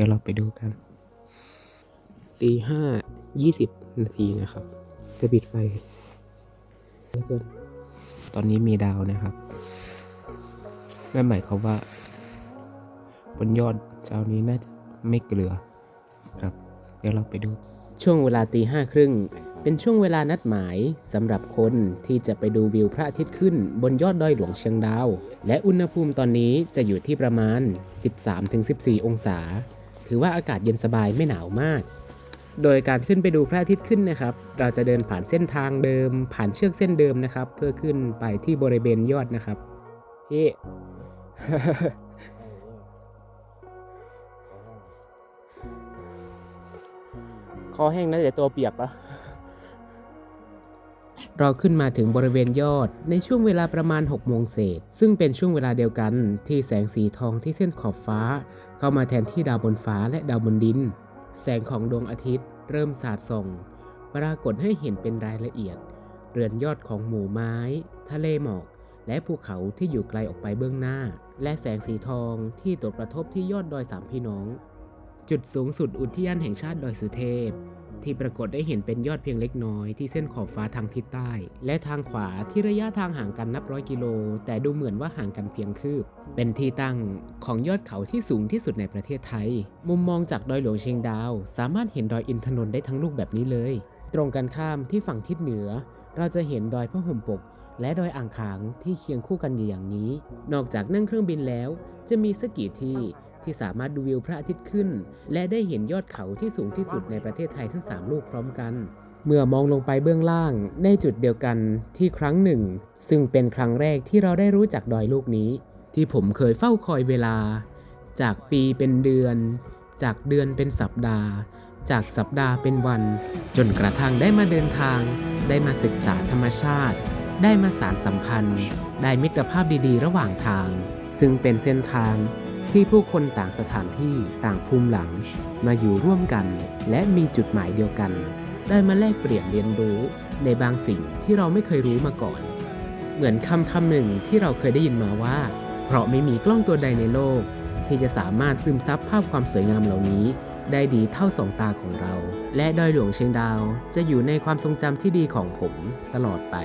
ดี๋ยวเราไปดูกันตีห้ายี่สิบนาทีนะครับ จะปิดไฟแล้วก็ตอนนี้มีดาวนะครับนั่นหมายความว่า บนยอดเช้านี้น่าจะไม่เกลือครับ เดี๋ยวเราไปดู ช่วงเวลาตีห้าครึ่งเป็นช่วงเวลานัดหมายสำหรับคนที่จะไปดูวิวพระอาทิตย์ขึ้นบนยอดดอยหลวงเชียงดาว และอุณหภูมิตอนนี้จะอยู่ที่ประมาณ 13-14 องศา ถือว่าอากาศเย็นสบายไม่หนาวมาก โดยการขึ้นไปดูพระอาทิตย์ขึ้นนะครับ เราจะเดินผ่านเส้นทางเดิม ผ่านเชือกเส้นเดิมนะครับ เพื่อขึ้นไปที่บริเวณยอดนะครับพี่คอแห้งนะแต่ตัวเปียกปะ เราขึ้นมาถึงบริเวณยอดในช่วงเวลาประมาณ6โมงเศษ ซึ่งเป็นช่วงเวลาเดียวกันที่แสงสีทองที่เส้นขอบฟ้า เข้ามาแทนที่ดาวบนฟ้าและดาวบนดิน แสงของดวงอาทิตย์ เริ่มสาดส่อง ปรากฏให้เห็นเป็นรายละเอียด เรือนยอดของหมู่ไม้ ทะเลหมอก และภูเขาที่อยู่ไกลออกไปเบื้องหน้า และแสงสีทองที่ตกกระทบที่ยอดดอยสามพี่น้อง จุดสูงสุดอุทยานแห่งชาติดอยสุเทพ ที่ปรากฏได้เห็นเป็นยอดเพียงเล็กน้อยที่เส้นขอบฟ้าทางทิศใต้ และทางขวาที่ระยะทางห่างกันนับร้อยกิโล แต่ดูเหมือนว่าห่างกันเพียงคืบ เป็นที่ตั้งของยอดเขาที่สูงที่สุดในประเทศไทย มุมมองจากดอยหลวงเชียงดาว สามารถเห็นดอยอินทนนท์ได้ทั้งลูกแบบนี้เลย ตรงกันข้ามที่ฝั่งทิศเหนือ เราจะเห็นดอยพระห่มปก และดอยอ่างขางที่เคียงคู่กันอยู่อย่างนี้ นอกจากนั่งเครื่องบินแล้ว จะมีสักกี่ที่ที่สามารถดูวิวพระอาทิตย์ขึ้น และได้เห็นยอดเขาที่สูงที่สุดในประเทศไทยทั้ง 3 ลูกพร้อมกัน เมื่อมองลงไปเบื้องล่างในจุดเดียวกันที่ครั้งหนึ่ง ซึ่งเป็นครั้งแรกที่เราได้รู้จักดอยลูกนี้ ที่ผมเคยเฝ้าคอยเวลา จากปีเป็นเดือน จากเดือนเป็นสัปดาห์ จากสัปดาห์เป็นวัน จนกระทั่งได้มาเดินทาง ได้มาศึกษาธรรมชาติ ได้มาสารสัมพันธ์ ได้มิตรภาพดีๆ ระหว่างทาง ซึ่งเป็นเส้นทางที่ผู้คนต่างสถานที่ต่างภูมิหลัง มาอยู่ร่วมกัน และมีจุดหมายเดียวกัน ได้มาแลกเปลี่ยนเรียนรู้ในบางสิ่งที่เราไม่เคยรู้มาก่อน เหมือนคำคำหนึ่งที่เราเคยได้ยินมาว่า เพราะไม่มีกล้องตัวใดในโลก ที่จะสามารถซึมซับภาพความสวยงามเหล่านี้ ได้ดีเท่าสองตาของเรา และดอยหลวงเชียงดาวจะอยู่ในความทรงจำที่ดีของผมตลอดไป